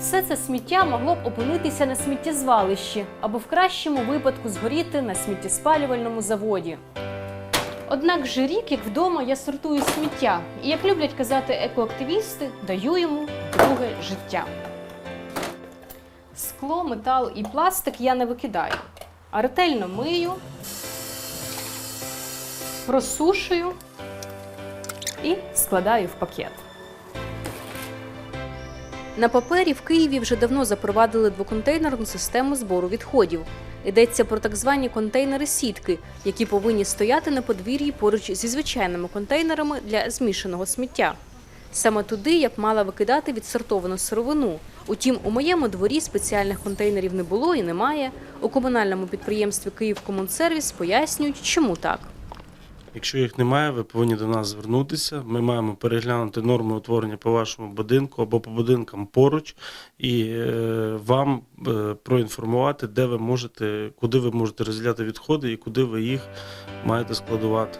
Все це сміття могло б опинитися на сміттєзвалищі або в кращому випадку згоріти на сміттєспалювальному заводі. Однак же рік, як вдома, я сортую сміття, і як люблять казати екоактивісти, даю йому друге життя. Скло, метал і пластик я не викидаю, а ретельно мию, просушую і складаю в пакет. На папері в Києві вже давно запровадили двоконтейнерну систему збору відходів. Йдеться про так звані контейнери сітки, які повинні стояти на подвір'ї поруч зі звичайними контейнерами для змішаного сміття. Саме туди я б мала викидати відсортовану сировину. Утім, у моєму дворі спеціальних контейнерів не було і немає. У комунальному підприємстві «Київкомунсервіс» пояснюють, чому так. Якщо їх немає, ви повинні до нас звернутися. Ми маємо переглянути норми утворення по вашому будинку або по будинкам поруч, і е, вам е, проінформувати, де ви можете, куди ви можете розділяти відходи і куди ви їх маєте складувати.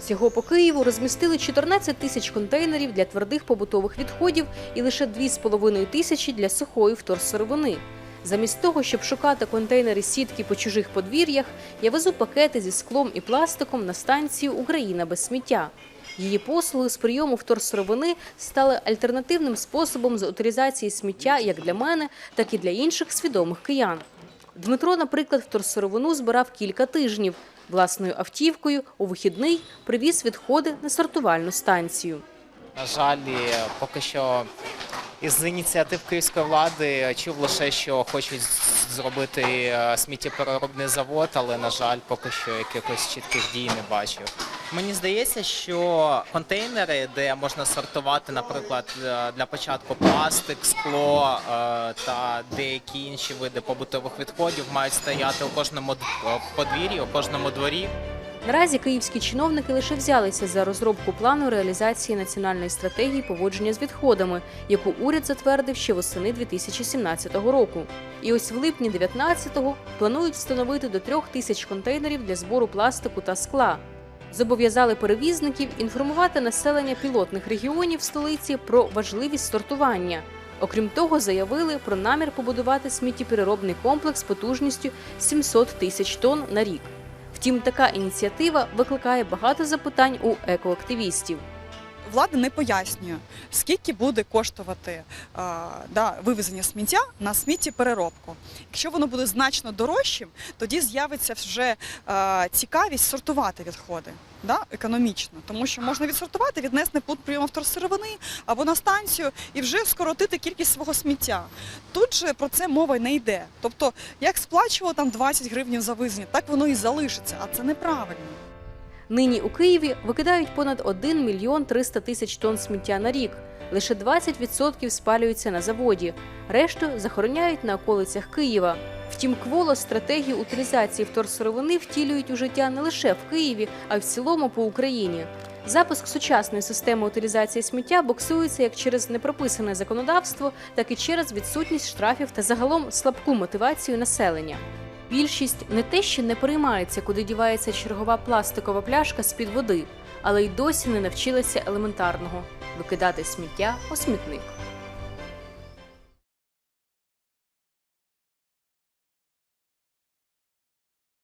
Всього по Києву розмістили 14 тисяч контейнерів для твердих побутових відходів і лише 2,5 тисячі для сухої вторсировини. Замість того, щоб шукати контейнери сітки по чужих подвір'ях, я везу пакети зі склом і пластиком на станцію Україна без сміття. Її послуги з прийому вторсировини стали альтернативним способом з утилізації сміття як для мене, так і для інших свідомих киян. Дмитро, наприклад, вторсировину збирав кілька тижнів. Власною автівкою у вихідний привіз відходи на сортувальну станцію. На жаль, поки що із ініціатив київської влади чув лише, що хочуть зробити е, сміттєпереробний завод, але на жаль, поки що якихось чітких дій не бачив. Мені здається, що контейнери, де можна сортувати, наприклад, е, для початку пластик, скло е, та деякі інші види побутових відходів, мають стояти у кожному подвір'ї, у кожному дворі. Наразі київські чиновники лише взялися за розробку плану реалізації національної стратегії поводження з відходами, яку уряд затвердив ще восени 2017 року. І ось в липні 19-го планують встановити до трьох тисяч контейнерів для збору пластику та скла. Зобов'язали перевізників інформувати населення пілотних регіонів столиці про важливість сортування. Окрім того, заявили про намір побудувати сміттєпереробний комплекс потужністю 700 тисяч тонн на рік. Втім, така ініціатива викликає багато запитань у екоактивістів. Влада не пояснює, скільки буде коштувати е, да, вивезення сміття на сміттєпереробку. Якщо воно буде значно дорожчим, тоді з'явиться вже е, цікавість сортувати відходи да, економічно, тому що можна відсортувати, віднести пункт прийому вторсировини або на станцію і вже скоротити кількість свого сміття. Тут же про це мова не йде. Тобто, як сплачувало там 20 гривень за вивезення, так воно і залишиться, а це неправильно. Нині у Києві викидають понад 1 мільйон 300 тисяч тонн сміття на рік. Лише 20% спалюються на заводі, решту захороняють на околицях Києва. Втім, кволо стратегію утилізації вторсировини втілюють у життя не лише в Києві, а й в цілому по Україні. Запуск сучасної системи утилізації сміття боксується як через непрописане законодавство, так і через відсутність штрафів та загалом слабку мотивацію населення. Більшість не те, що не переймається, куди дівається чергова пластикова пляшка з-під води, але й досі не навчилася елементарного викидати сміття у смітник.